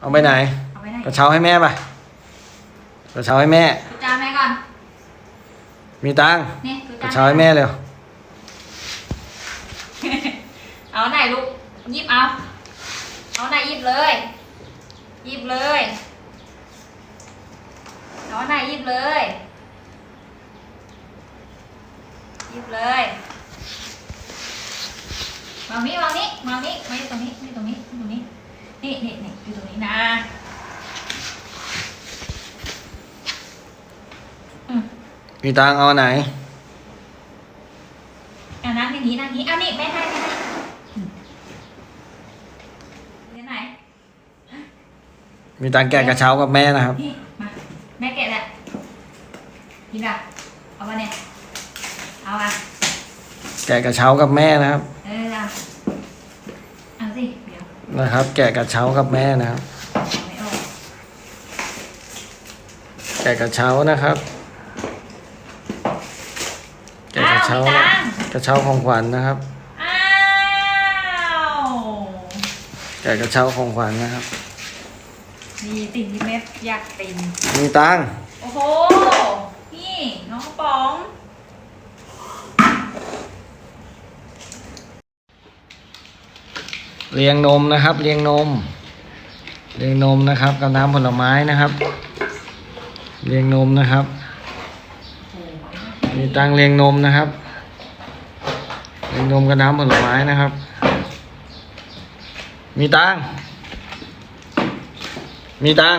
เอาไปไหนเอาไปไหนกระเช้าให้แม่ป่ะกระเช้าให้แม่ดูจานแม่ก่อน มีตังค์นี่ดูกจาระนเช้าให้แม่เร็วเอาไหนลูกหยิบเอา เอาไหนหยิบเลยหยิบเลย เอาไหนหยิบเลยหยิบเลยวางนี้วางนี้วางนี้ไม่ตรงนี้ไม่ตรงนี้ไม่ตรงนี้ นี่นี่นี่อยู่ตรงนี้นะอืมมีตังค์เอาไหนอะนั่งอย่างนี้นั่งอย่างนี้เอานี่ไม่ให้ไม่ให้อืมเดี๋ยวไหนมีตังค์แกะกระเช้ากับแม่นะครับ นี่มาแม่แกะแหละนี่ด่ะเอามาเนี่ยเอาอะ แกะกระเช้ากับแม่นะครับ เออเอาเอาสิเดี๋ยว นะครับ แกะกระเช้ากับแม่นะครับเอาไม่ออกแกะกระเช้านะครับ แกะกระเช้าอ้าวมีตังค์กระเช้าของขวัญนะครับ อ้าวแกะกระเช้าของขวัญนะครับ มีสิ่งที่แม่อยากเป็นมีตังค์โอ้โห นี่น้องกระป๋อง เรียงนมนะครับ เรียงนม เรียงนมนะครับกับน้ำผลไม้นะครับ เรียงนมนะครับ มีตังเรียงนมนะครับ เรียงนมกับน้ำผลไม้นะครับ มีตังมีตัง